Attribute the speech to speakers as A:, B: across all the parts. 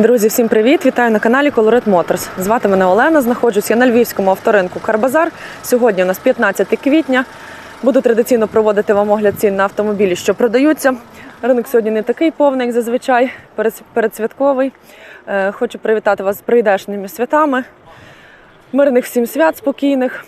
A: Друзі, всім привіт! Вітаю на каналі Colorit Motors. Звати мене Олена. Знаходжусь я на львівському авторинку Карбазар. Сьогодні у нас 15 квітня. Буду традиційно проводити вам огляд цін на автомобілі, що продаються. Ринок сьогодні не такий повний, як зазвичай, передсвятковий. Е, Хочу привітати вас з прийдешніми святами. Мирних всім свят спокійних.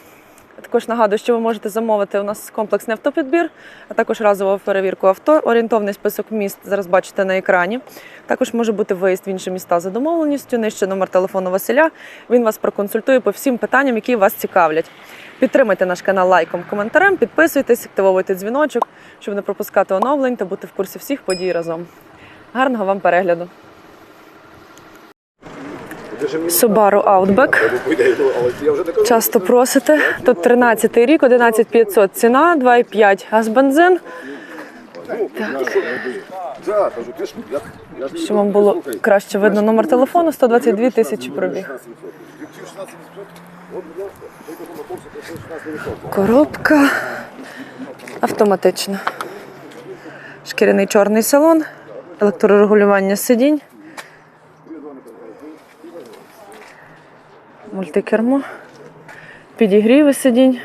A: Також нагадую, що ви можете замовити у нас комплексний автопідбір, а також разову перевірку авто. Орієнтовний список міст зараз бачите на екрані. Також може бути виїзд в інші міста за домовленістю. Нижче номер телефону Василя. Він вас проконсультує по всім питанням, які вас цікавлять. Підтримайте наш канал лайком, коментарем, підписуйтесь, активовуйте дзвіночок, щоб не пропускати оновлень та бути в курсі всіх подій разом. Гарного вам перегляду! Subaru Outback. Часто просите. Тут 13 рік, 11500 ціна, 2,5 газ бензин.
B: Ж
A: Щоб вам було краще видно номер телефону, 122 тисячі пробіг. Коробка автоматична. Шкіряний чорний салон, електрорегулювання сидінь. Мультикермо. Підігріви сидінь.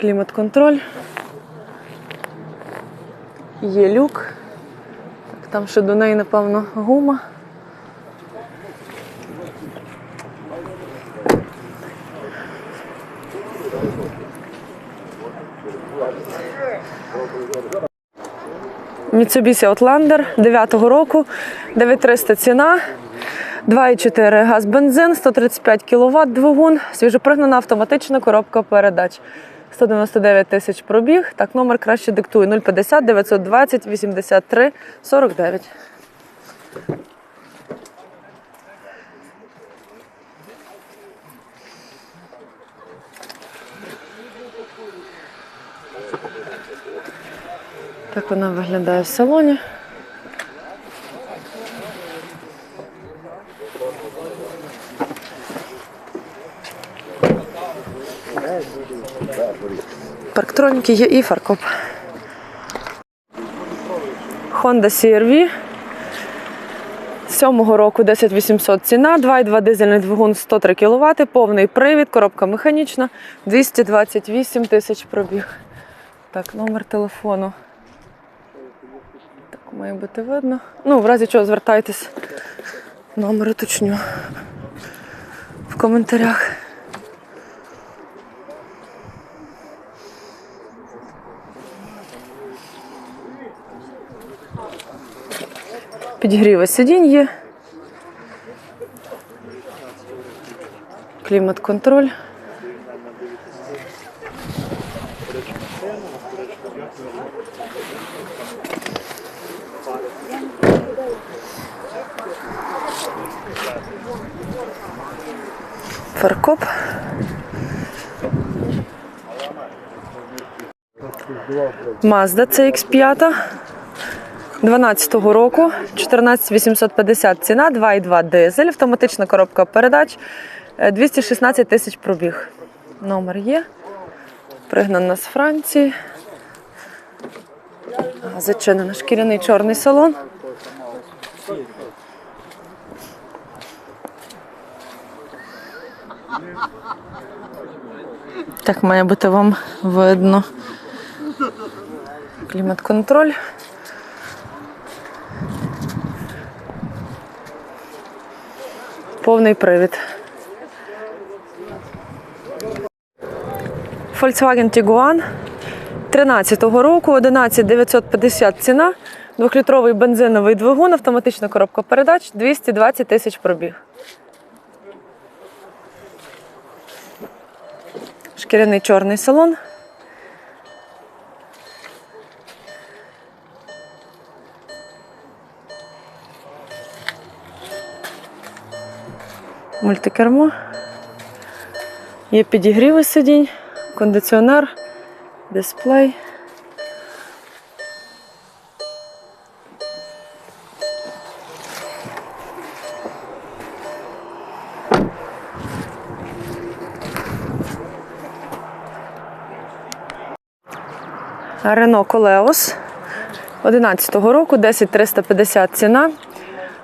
A: Клімат-контроль. Є люк. Там ще до неї, напевно, гума. Mitsubishi Outlander 9-го року, 9300 ціна, 2,4 газ бензин, 135 кВт двигун, свіжопригнана автоматична коробка передач. 199 тисяч пробіг. Так, номер краще диктує 050 920 83 49. Так вона виглядає в салоні. Парктроніки є і фаркоп. Honda CR-V. 7-го року 10800 ціна, 2,2 дизельний двигун 103 кВт, повний привід, коробка механічна, 228 тисяч пробіг. Так, номер телефону. Так, має бути видно. Ну, в разі чого звертайтесь. Номер уточню в коментарях. Підігріви сидінь є. Клімат-контроль. Фаркоп. Mazda CX5. 12-го року, 14850 ціна, 2,2 дизель, автоматична коробка передач, е, 216 тисяч пробіг. Номер є. Пригнана з Франції. Зачинено шкіряний чорний салон. Так має бути вам видно. Клімат-контроль. Повний привід. Volkswagen Tiguan 13-го року, 11950 ціна, двохлітровий бензиновий двигун, автоматична коробка передач, 220 тисяч пробіг. Шкіряний чорний салон. Мультикермо. Є підігріви сидінь, кондиціонер, дисплей. Рено Колеос 11-го року, 10350 ціна.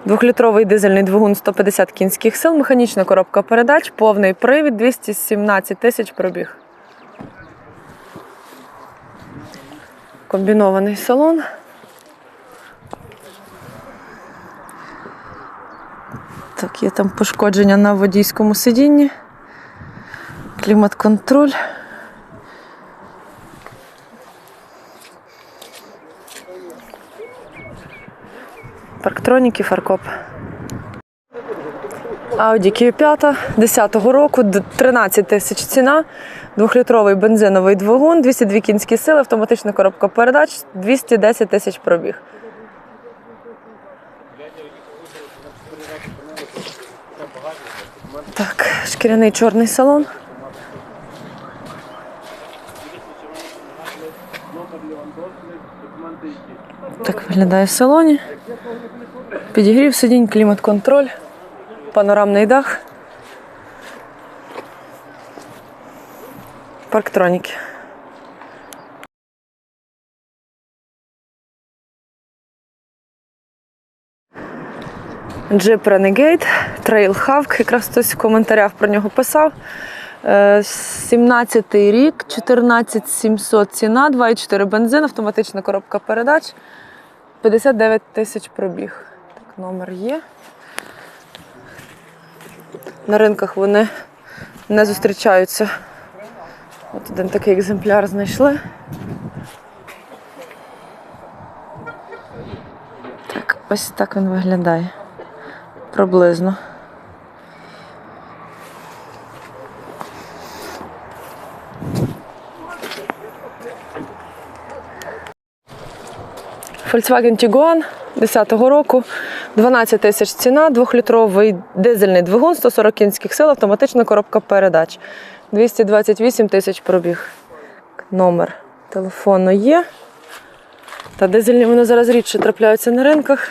A: Двохлітровий дизельний двигун 150 кінських сил, механічна коробка передач, повний привід 217 тисяч пробіг. Комбінований салон. Так, є там пошкодження на водійському сидінні. Клімат-контроль. Парктроніки, фаркоп. Audi Q5 10-го року, 13 тисяч ціна, двохлітровий бензиновий двигун, 202 кінські сили, автоматична коробка передач, 210 тисяч пробіг. Так, шкіряний чорний салон. Так виглядає в салоні. Підігрів сидінь, клімат-контроль, панорамний дах. Парктроніки. Jeep Renegade, Trailhawk, якраз хтось в коментарях про нього писав. Е, 17-й рік, 14700 ціна, 2,4 бензин, автоматична коробка передач, 59 тисяч пробіг. Так, номер є. На ринках вони не зустрічаються. От один такий екземпляр знайшли. Так, ось так він виглядає. Приблизно. Volkswagen Tiguan 10-го року, 12 тисяч ціна, двохлітровий дизельний двигун, 140 кінських сил, автоматична коробка передач. 228 тисяч пробіг. Номер телефону є. Та дизельні вони зараз рідше трапляються на ринках.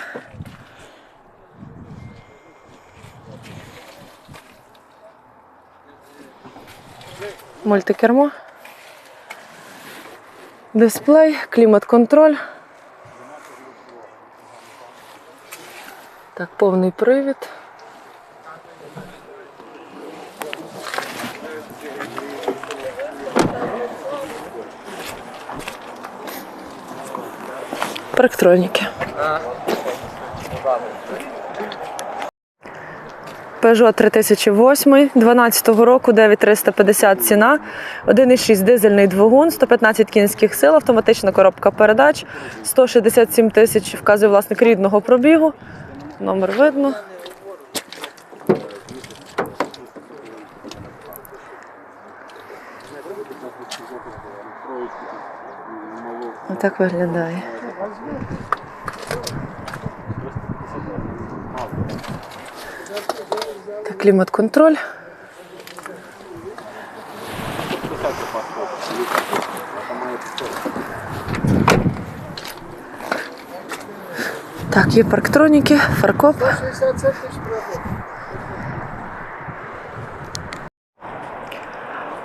A: Мультикермо. Дисплей, клімат-контроль. Так, повний привід. Парктроніки. Peugeot 3008, 12 року, 9350 ціна, 1,6 дизельний двигун, 115 кінських сил, автоматична коробка передач, 167 тисяч вказує власник рідного пробігу. Номер видно. Отак виглядає. Так, клімат-контроль. Так, є парктроніки, фаркоп.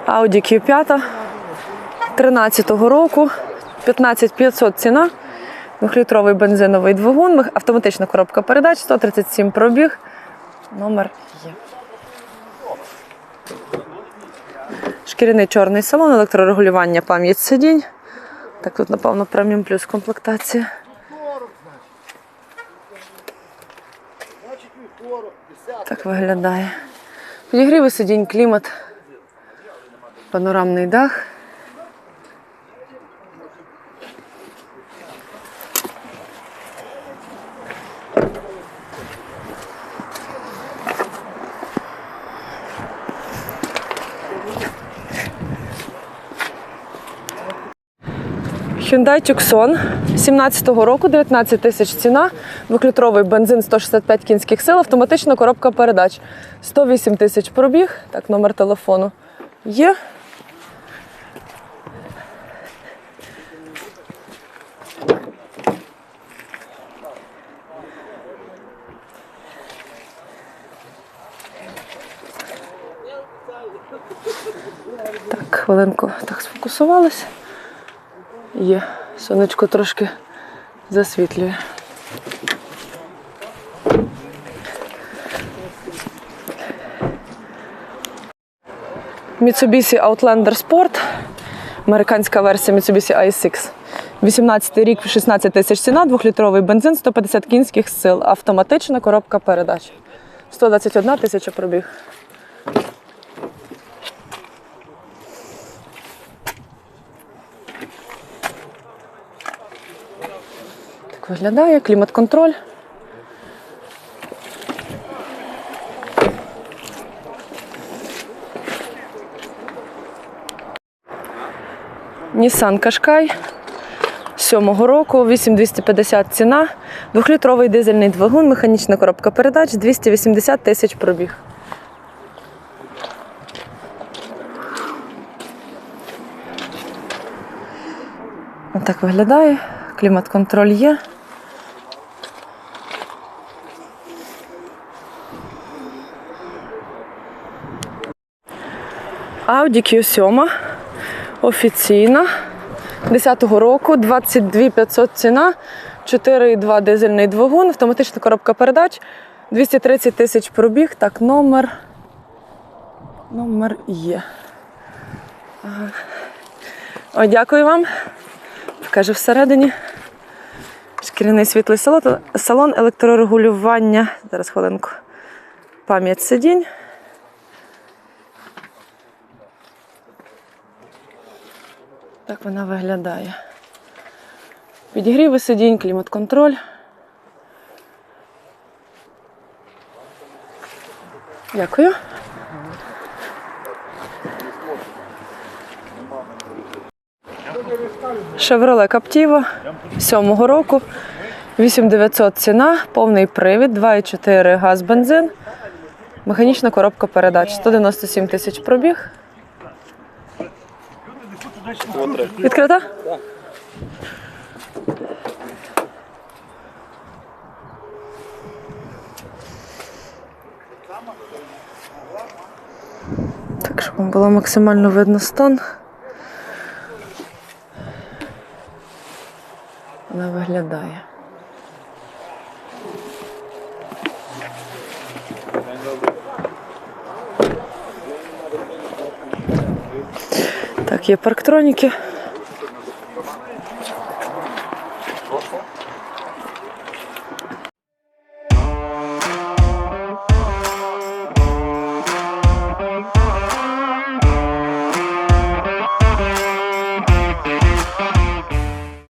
A: Audi Q5 13-го року, 15500 ціна, двохлітровий бензиновий двигун, автоматична коробка передач, 137 пробіг. Номер є. Шкіряний чорний салон, електрорегулювання, пам'ять сидінь. Так, тут, напевно, преміум плюс комплектація. Так виглядає. Підігріви сидінь, клімат, панорамний дах. Hyundai Tucson 17-го року, 19 тисяч ціна, двохлітровий бензин 165 кінських сил, автоматична коробка передач. 108 тисяч пробіг. Так, номер телефону є. Так, хвилинку так сфокусувалася. Є, сонечко трошки засвітлює. Mitsubishi Outlander Sport. Американська версія Mitsubishi i6. 18 рік, 16 тисяч ціна, двохлітровий бензин, 150 кінських сил, автоматична коробка передач. 121 тисяча пробіг. Виглядає, клімат-контроль. Nissan Qashqai сьомого року, 8250 ціна, двохлітровий дизельний двигун, механічна коробка передач, 280 тисяч пробіг. Отак виглядає. Клімат-контроль є. Audi Q7 офіційна. 10-го року, 22 500 ціна, 4,2 дизельний двигун, автоматична коробка передач, 230 тисяч пробіг. Так, номер. Номер є. Ой, дякую вам. Покажу всередині. Шкіряний світлий салон електрорегулювання. Зараз хвилинку. Пам'ять сидінь. Так вона виглядає. Підігріви сидінь, клімат-контроль. Дякую. Chevrolet Captiva 7-го року. 8900 ціна, повний привід, 2,4 газ бензин, механічна коробка передач, 197 тисяч пробіг. Відкрита? Так, щоб вам було максимально видно стан. Вона виглядає. Так, є парктроніки.